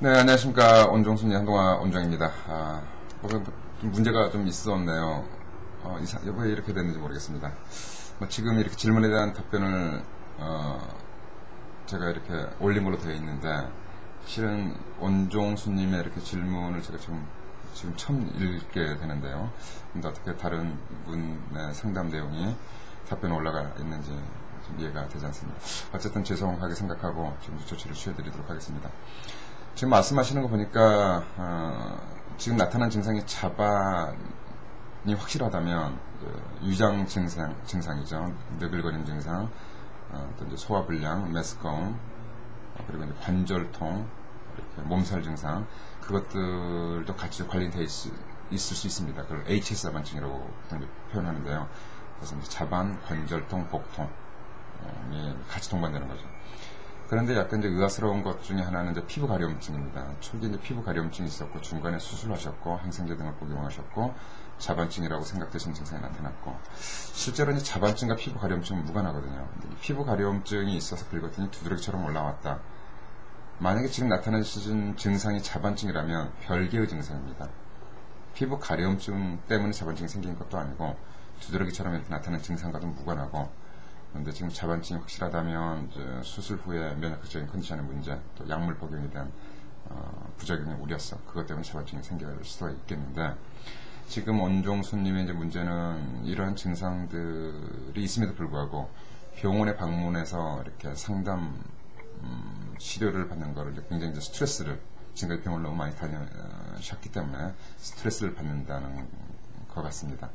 네, 안녕하십니까. 온종순이 한동아 온종입니다. 아, 뭐, 좀 문제가 좀 있었네요. 어, 이사, 왜 이렇게 됐는지 모르겠습니다. 뭐 지금 이렇게 질문에 대한 답변을, 어, 제가 이렇게 올린 걸로 되어 있는데, 실은 온종수님의 이렇게 질문을 제가 지금, 지금 처음 읽게 되는데요. 근데 어떻게 다른 분의 상담 내용이 답변 올라가 있는지 좀 이해가 되지 않습니다. 어쨌든 죄송하게 생각하고 지금 조치를 취해드리도록 하겠습니다. 지금 말씀하시는 거 보니까 어, 지금 나타난 증상이 자반이 확실하다면 유장 증상 증상이죠. 느글거림 증상, 어, 또 이제 소화 불량, 메스꺼움, 어, 그리고 이제 관절통, 이렇게 몸살 증상 그것들도 같이 관련되어 있, 있을 수 있습니다. 그걸 HS 자반증이라고 표현하는데요. 그래서 자반, 관절통, 복통이 같이 동반되는 거죠. 그런데 약간 이제 의아스러운 것 중에 하나는 이제 피부 가려움증입니다. 초기 이제 피부 가려움증이 있었고 중간에 수술하셨고 항생제 등을 복용하셨고 자반증이라고 생각되신 증상이 나타났고 실제로 이제 자반증과 피부 가려움증은 무관하거든요. 피부 가려움증이 있어서 긁었더니 두드러기처럼 올라왔다. 만약에 지금 나타나신 증상이 자반증이라면 별개의 증상입니다. 피부 가려움증 때문에 자반증이 생긴 것도 아니고 두드러기처럼 이렇게 나타나는 증상과도 무관하고 그런데 지금 자반증이 확실하다면 수술 후에 면역학적인 컨디션의 문제, 또 약물 복용에 대한 어, 부작용의 우려성, 그것 때문에 자반증이 생길 수가 있겠는데 지금 원종수님의 이제 문제는 이런 증상들이 있음에도 불구하고 병원에 방문해서 이렇게 상담 음, 치료를 받는 거를 굉장히 이제 스트레스를 지금까지 병원을 너무 많이 다녀셨기 때문에 스트레스를 받는다는 것 같습니다.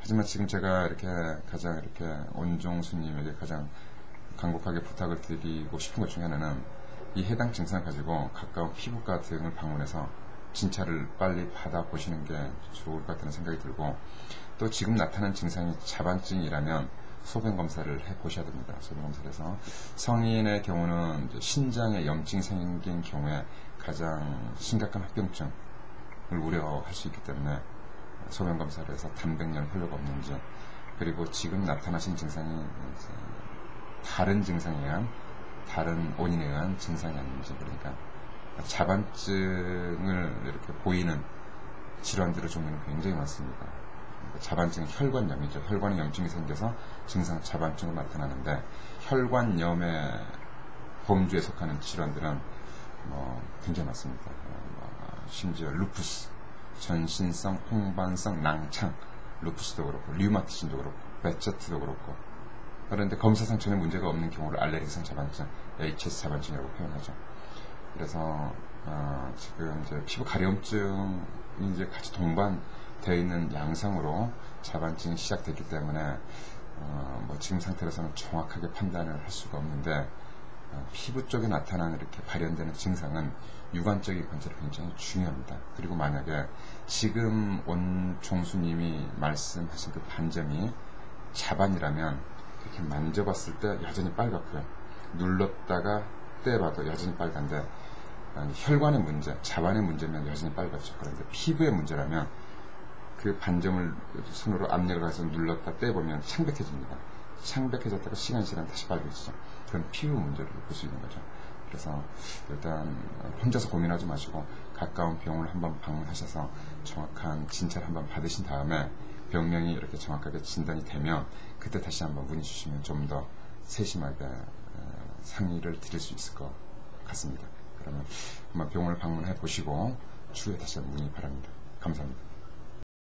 하지만 지금 제가 이렇게 가장 이렇게 온종수님에게 가장 간곡하게 부탁을 드리고 싶은 것 중에 하나는 이 해당 증상 가지고 가까운 피부과 등을 방문해서 진찰을 빨리 받아보시는 게 좋을 것 같다는 생각이 들고 또 지금 나타난 증상이 자반증이라면 소변 검사를 해 보셔야 됩니다. 소변 검사를 해서 성인의 경우는 신장에 염증이 생긴 경우에 가장 심각한 합병증을 우려할 수 있기 때문에 소변 검사를 해서 단백질 혈류가 없는지 그리고 지금 나타나신 증상이 다른 증상에 의한 다른 원인에 의한 증상이 아닌지 그러니까 자반증을 이렇게 보이는 질환들의 종류는 굉장히 많습니다. 그러니까 자반증은 혈관염이죠. 혈관에 염증이 생겨서 증상 자반증으로 나타나는데 혈관염의 범주에 속하는 질환들은 뭐 굉장히 많습니다. 뭐 심지어 루푸스 전신성, 홍반성, 낭창, 루푸스도 그렇고, 류마티즘도 그렇고, 베체트도 그렇고. 그런데 검사상 전혀 문제가 없는 경우를 알레르기성 자반증, HS 자반증이라고 표현하죠. 그래서 어, 지금 이제 피부 가려움증이 이제 같이 동반되어 있는 양상으로 자반증이 시작됐기 때문에 어, 뭐 지금 상태로서는 정확하게 판단을 할 수가 없는데 어, 피부 쪽에 나타나는 이렇게 발현되는 증상은 유관적인 관찰이 굉장히 중요합니다. 그리고 만약에 지금 온종수님이 말씀하신 그 반점이 자반이라면 이렇게 만져봤을 때 여전히 빨갛고요. 눌렀다가 떼봐도 여전히 빨간데 혈관의 문제, 자반의 문제면 여전히 빨갛죠. 그런데 피부의 문제라면 그 반점을 손으로 압력을 가서 눌렀다 떼보면 창백해집니다. 창백해졌다가 시간이 지나면 다시 빨개지죠. 그런 피부 문제를 볼 수 있는 거죠. 그래서 일단 혼자서 고민하지 마시고 가까운 병원을 한번 방문하셔서 정확한 진찰 한번 받으신 다음에 병명이 이렇게 정확하게 진단이 되면 그때 다시 한번 문의 주시면 좀 더 세심하게 상의를 드릴 수 있을 것 같습니다. 그러면 한번 병원을 방문해 보시고 추후에 다시 한번 문의 바랍니다. 감사합니다.